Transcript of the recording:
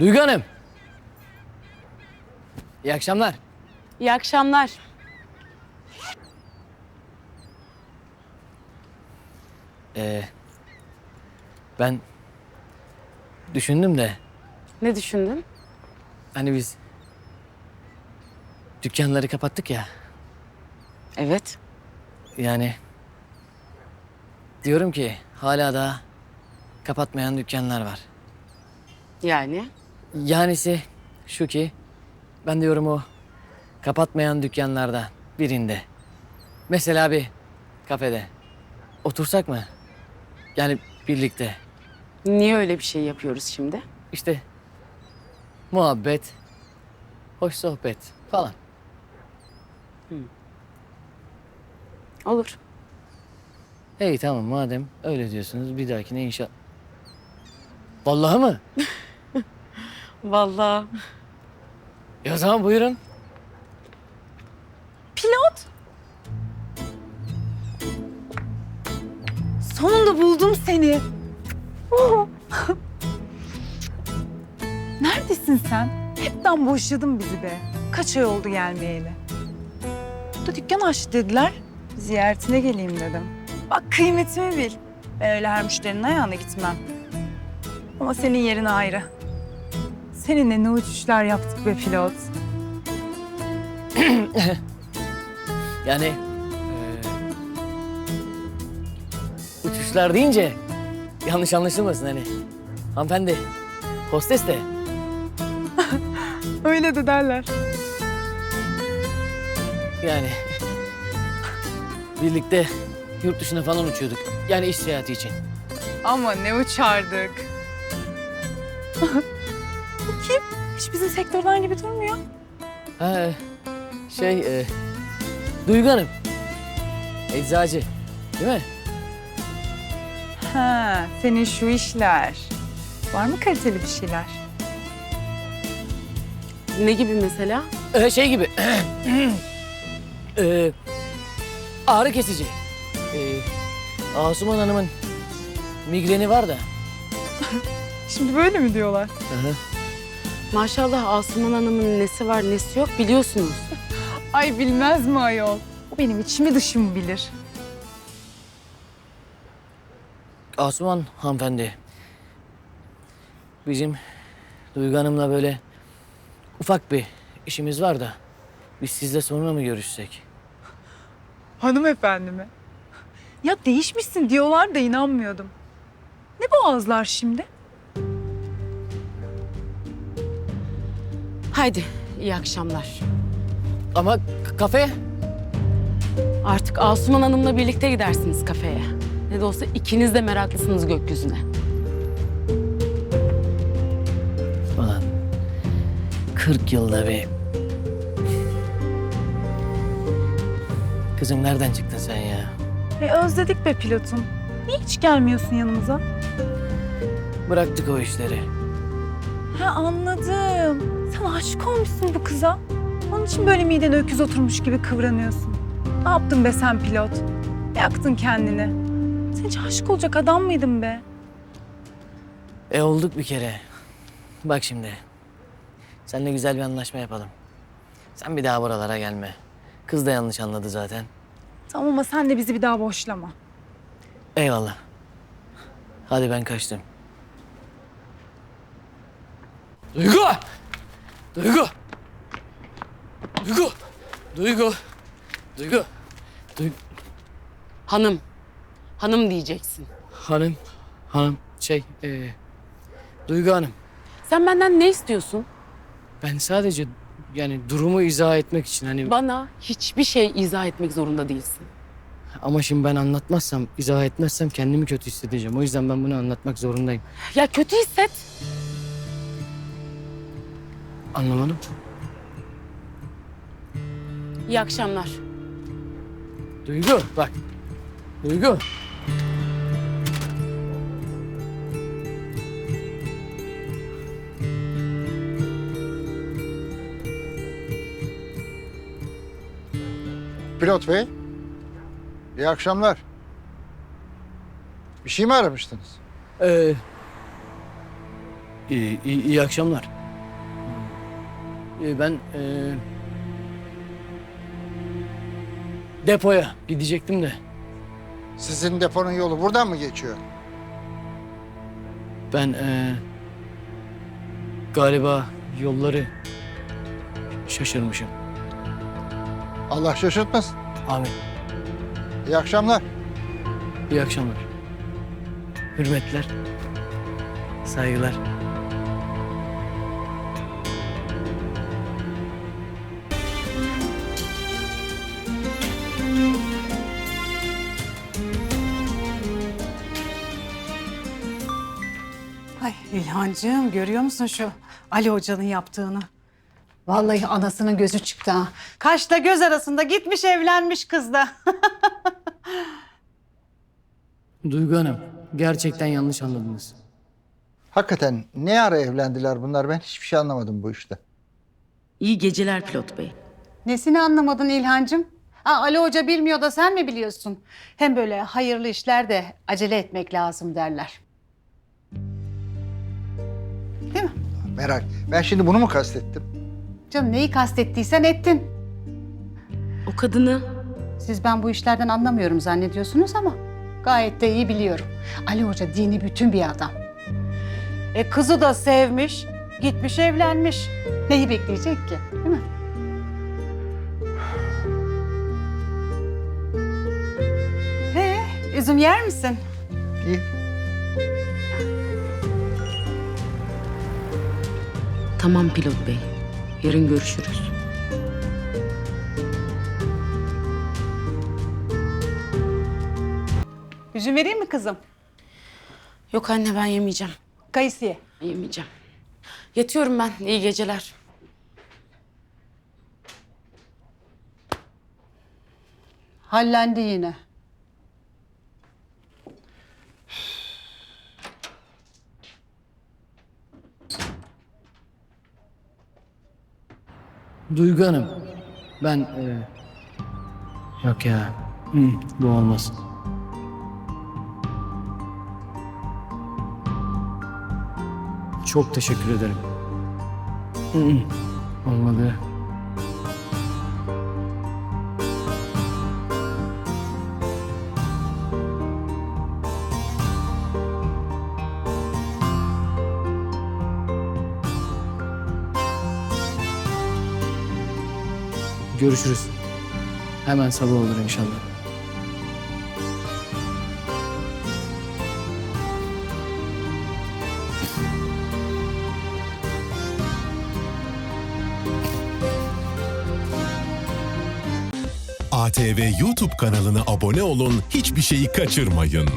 Duygu Hanım. İyi akşamlar. İyi akşamlar. Ee, ben düşündüm de Ne düşündün? hani biz dükkanları kapattık ya. Evet. Yani diyorum ki hala da kapatmayan dükkanlar var. Yani Yanisi şu ki ben diyorum o kapatmayan dükkanlardan birinde. Mesela bir kafede otursak mı? Yani birlikte niye öyle bir şey yapıyoruz şimdi? işte muhabbet, hoş sohbet falan. Olur. İyi tamam madem öyle diyorsunuz bir dahakine inşallah. Vallahi mı? Vallahi. Ya o zaman buyurun. Pilot. Sonunda buldum seni. Neredesin sen? Hepten boşladın bizi be. Kaç ay oldu gelmeyeli. Burada dükkan aç dediler. Ziyaretine geleyim dedim. Bak kıymetimi bil. Ben öyle her müşterinin ayağına gitmem. Ama senin yerin ayrı. Seninle ne uçuşlar yaptık be pilot. Yani eee, uçuşlar deyince yanlış anlaşılmasın hani. Hanımefendi hostes de Öyle de derler. yani birlikte yurt dışına falan uçuyorduk. Yani iş seyahati için. Ama ne uçardık. Hiç bizim sektörden gibi durmuyor. Ha, şey eee Duygu Hanım. Eczacı değil mi? Ha, senin şu işler. Var mı kaliteli bir şeyler? Ne gibi mesela? Ee, şey gibi. Ee, ağrı kesici. Ee, Asuman Hanım'ın migreni var da. Şimdi böyle mi diyorlar? Hı hı. Maşallah Asuman Hanım'ın nesi var nesi yok biliyorsunuz. Ay bilmez mi ayol? O benim içimi dışımı bilir. Asuman hanımefendi. Bizim Duygu Hanım'la böyle ufak bir işimiz var da biz sizle sonra mı görüşsek? Hanımefendi mi? Ya değişmişsin diyorlar da inanmıyordum. Ne bu ağızlar şimdi? Haydi iyi akşamlar. Ama kafe? Artık Asuman Hanım'la birlikte gidersiniz kafeye. Ne de olsa ikiniz de meraklısınız gökyüzüne. Ulan 40 yılda bir... Kızım nereden çıktın sen ya? E özledik be pilotum. Niye hiç gelmiyorsun yanımıza? Bıraktık o işleri. Ha anladım. Sen aşık olmuşsun bu kıza. Onun için böyle miden öküz oturmuş gibi kıvranıyorsun. Ne yaptın be sen pilot? Yaktın kendini. Sen hiç aşık olacak adam mıydın be? E olduk bir kere. Bak şimdi. Seninle güzel bir anlaşma yapalım. Sen bir daha buralara gelme. Kız da yanlış anladı zaten. Tamam ama sen de bizi bir daha boşlama. Eyvallah. Hadi ben kaçtım. Duygu! Duygu! Duygu! Duygu! Duygu! Duygu! Hanım. Hanım diyeceksin. Hanım, hanım, şey, ee, Duygu Hanım. Sen benden ne istiyorsun? Ben sadece yani durumu izah etmek için hani... Bana hiçbir şey izah etmek zorunda değilsin. Ama şimdi ben anlatmazsam, izah etmezsem kendimi kötü hissedeceğim. O yüzden ben bunu anlatmak zorundayım. Ya kötü hisset. Anlamadım. İyi akşamlar. Duygu bak. Duygu. Pilot bey, iyi akşamlar. Bir şey mi aramıştınız? Ee, İyi, iyi, iyi akşamlar. Ee, ben ee, depoya gidecektim de Sizin deponun yolu buradan mı geçiyor? ben ee, galiba yolları şaşırmışım. Allah şaşırtmasın. Amin. İyi akşamlar. İyi akşamlar. Hürmetler. Saygılar. Ay İlhancığım görüyor musun şu Ali Hoca'nın yaptığını? Vallahi anasının gözü çıktı ha. Kaşla göz arasında gitmiş evlenmiş kızla. Duygu Hanım, gerçekten yanlış anladınız. Hakikaten ne ara evlendiler bunlar? Ben hiçbir şey anlamadım bu işte. İyi geceler pilot bey. Nesini anlamadın İlhancığım? Ha, Ali Hoca bilmiyor da sen mi biliyorsun? Hem böyle hayırlı işlerde acele etmek lazım derler. Merak. Ben şimdi bunu mu kastettim? Canım neyi kastettiysen ettin. O kadını Siz ben bu işlerden anlamıyorum zannediyorsunuz ama gayet de iyi biliyorum. Ali Hoca dini bütün bir adam. E kızı da sevmiş, gitmiş evlenmiş. Neyi bekleyecek ki? Değil mi? He, üzüm yer misin? İyi. Tamam pilot bey. Yarın görüşürüz. Üzüm vereyim mi kızım? Yok anne ben yemeyeceğim. Kayısıya. Yemeyeceğim. Yatıyorum ben. İyi geceler. Hallendi yine. Duygu Hanım, ben... ee, yok ya, hı, bu olmaz. Çok teşekkür ederim. Hı, hı, olmadı. Görüşürüz. Hemen sabah olur inşallah. ATV YouTube kanalına abone olun, hiçbir şeyi kaçırmayın.